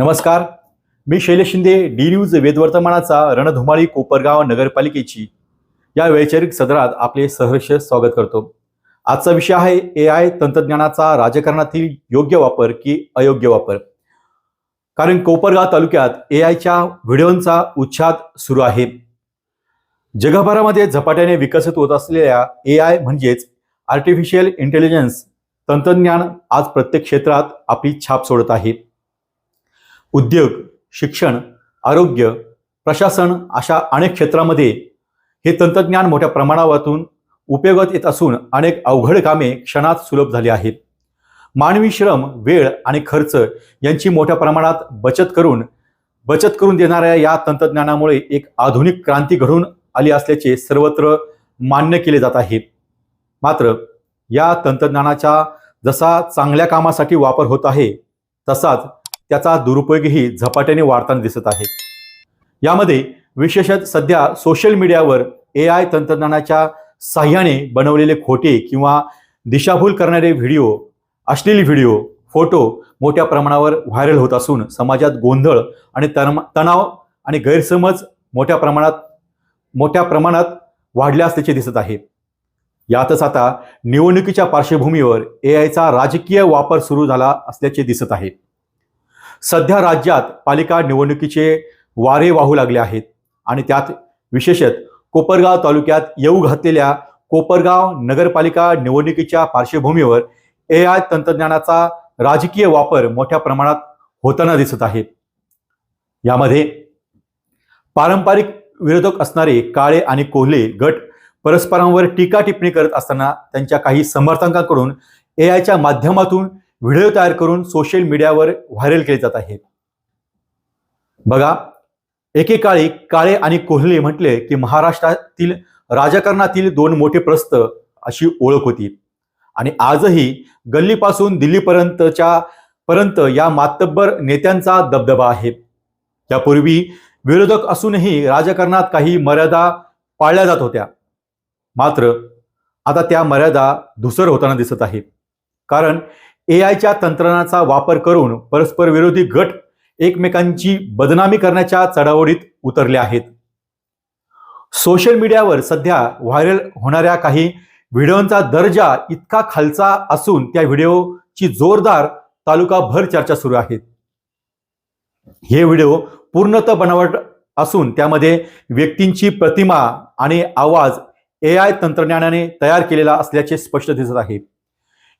नमस्कार. मी Shailesh Shinde D news वेदवर्तमानाचा रणधुमाळी कोपरगाव नगरपालिकेची. या वैचारिक सदरात आपले सहर्ष स्वागत करतो. आजचा विषय आहे ए आय तंत्रज्ञानाचा राजकारणातील योग्य वापर की अयोग्य वापर. कारण कोपरगाव तालुक्यात ए आयच्या व्हिडिओंचा उच्छाद सुरू आहे. जगभरामध्ये झपाट्याने विकसित होत असलेल्या ए आय म्हणजेच आर्टिफिशियल इंटेलिजन्स तंत्रज्ञान आज प्रत्येक क्षेत्रात आपली छाप सोडत आहे. उद्योग शिक्षण आरोग्य प्रशासन अशा अनेक क्षेत्रामध्ये हे तंत्रज्ञान मोठ्या प्रमाणावरून उपयोगात येत असून अनेक अवघड कामे क्षणात सुलभ झाली आहेत. मानवी श्रम वेळ आणि खर्च यांची मोठ्या प्रमाणात बचत करून बचत करून देणाऱ्या या तंत्रज्ञानामुळे एक आधुनिक क्रांती घडून आली असल्याचे सर्वत्र मान्य केले जात आहे. मात्र या तंत्रज्ञानाचा जसा चांगल्या कामासाठी वापर होत आहे तसाच त्याचा दुरुपयोगही झपाट्याने वाढताना दिसत आहे. यामध्ये विशेषत सध्या सोशल मीडियावर ए आय तंत्रज्ञानाच्या साह्याने बनवलेले खोटे किंवा दिशाभूल करणारे व्हिडिओ अश्लील व्हिडिओ फोटो मोठ्या प्रमाणावर व्हायरल होत असून समाजात गोंधळ आणि तन- तणाव आणि गैरसमज मोठ्या प्रमाणात मोठ्या प्रमाणात वाढले असल्याचे दिसत आहे. यातच आता निवडणुकीच्या पार्श्वभूमीवर ए आयचा राजकीय वापर सुरू झाला असल्याचे दिसत आहे. सध्या राज्यात पालिका निवडणुकीचे वारे वाहू लागले आहेत. आणि त्यात विशेषत कोपरगाव तालुक्यात येऊ घातलेल्या कोपरगाव नगरपालिका निवडणुकीच्या पार्श्वभूमीवर ए आय तंत्रज्ञानाचा राजकीय वापर मोठ्या प्रमाणात होताना दिसत आहे. यामध्ये पारंपरिक विरोधक असणारे काळे आणि कोहले गट परस्परांवर टीका टिप्पणी करत असताना त्यांच्या काही समर्थकांकडून ए आयच्या माध्यमातून व्हिडिओ तयार करून सोशल मीडियावर व्हायरल केले जात आहेत. बघा एकेकाळी काळे आणि कोहले म्हटले की महाराष्ट्रातील राजकारणातील दोन मोठे प्रस्त अशी ओळख होती. आणि आजही गल्लीपासून दिल्लीपर्यंतच्या पर्यंत या मातब्बर नेत्यांचा दबदबा आहे. त्यापूर्वी विरोधक असूनही राजकारणात काही मर्यादा पाळल्या जात होत्या. मात्र आता त्या मर्यादा धुसर होताना दिसत आहे कारण ए आयच्या तंत्रज्ञानाचा वापर करून परस्पर विरोधी गट एकमेकांची बदनामी करण्याच्या चढावडीत उतरले आहेत. सोशल मीडियावर सध्या व्हायरल होणाऱ्या काही व्हिडिओंचा दर्जा इतका खालचा असून त्या व्हिडिओची जोरदार तालुकाभर चर्चा सुरू आहे. हे व्हिडिओ पूर्णतः बनावट असून त्यामध्ये व्यक्तींची प्रतिमा आणि आवाज ए आय तंत्रज्ञानाने तयार केलेला असल्याचे स्पष्ट दिसत आहे.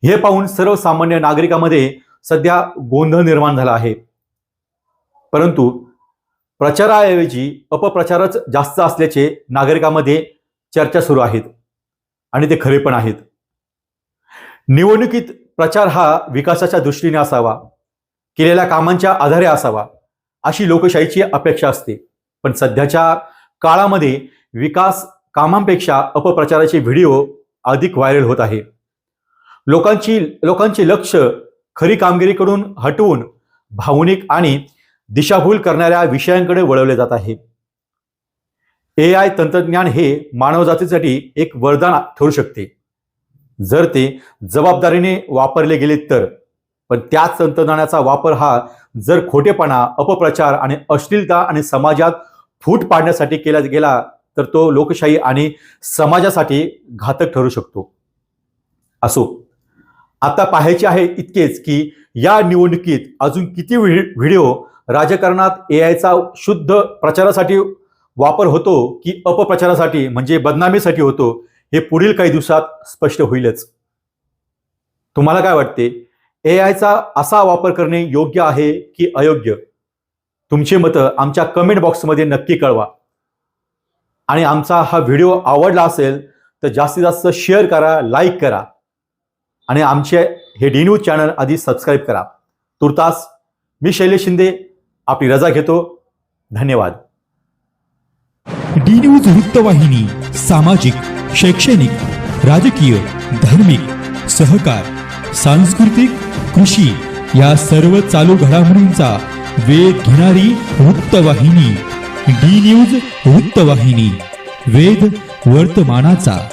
हे पाहून सर्वसामान्य नागरिकांमध्ये सध्या गोंधळ निर्माण झाला आहे. परंतु प्रचाराऐवजी अपप्रचारच जास्त असल्याचे नागरिकांमध्ये चर्चा सुरू आहेत आणि ते खरे पण आहेत. निवडणुकीत प्रचार हा विकासाच्या दृष्टीने असावा केलेल्या कामांच्या आधारे असावा अशी लोकशाहीची अपेक्षा असते. पण सध्याच्या काळामध्ये विकास कामांपेक्षा अपप्रचाराचे व्हिडिओ अधिक व्हायरल होत आहे. लोकांची लोकांचे लक्ष खरी कामगिरीकडून हटवून भावनिक आणि दिशाभूल करणाऱ्या विषयांकडे वळवले जात आहे. ए आय तंत्रज्ञान हे मानवजातीसाठी एक वरदान ठरू शकते. जर ते जबाबदारीने वापरले गेले तर पण त्याच तंत्रज्ञानाचा वापर हा जर खोटेपणा अपप्रचार आणि अश्लीलता आणि समाजात फूट पाडण्यासाठी केला गेला तर तो लोकशाही आणि समाजासाठी घातक ठरू शकतो. असो आता पाहायचे आहे इतकेच की या निवडणुकीत अजून किती व्हिडिओ राजकारणात ए आयचा शुद्ध प्रचारासाठी वापर होतो की अपप्रचारासाठी म्हणजे बदनामीसाठी होतो हे पुढील काही दिवसात स्पष्ट होईलच. तुम्हाला काय वाटते? ए आयचा असा वापर करणे योग्य आहे की अयोग्य? तुमचे मतं आमच्या कमेंट बॉक्समध्ये नक्की कळवा. आणि आमचा हा व्हिडिओ आवडला असेल तर जास्तीत जास्त शेअर करा लाईक करा. आणि आमचे हे डी न्यूज चॅनल आधी सबस्क्राईब करा. तुर्तास मी शैलेश शिंदे आपली रजा घेतो. धन्यवाद. डी न्यूज वृत्तवाहिनी सामाजिक शैक्षणिक राजकीय धार्मिक सहकार सांस्कृतिक कृषी या सर्व चालू घडामोडींचा वेध घेणारी वृत्तवाहिनी. डी न्यूज वृत्तवाहिनी. वेध वर्तमानाचा.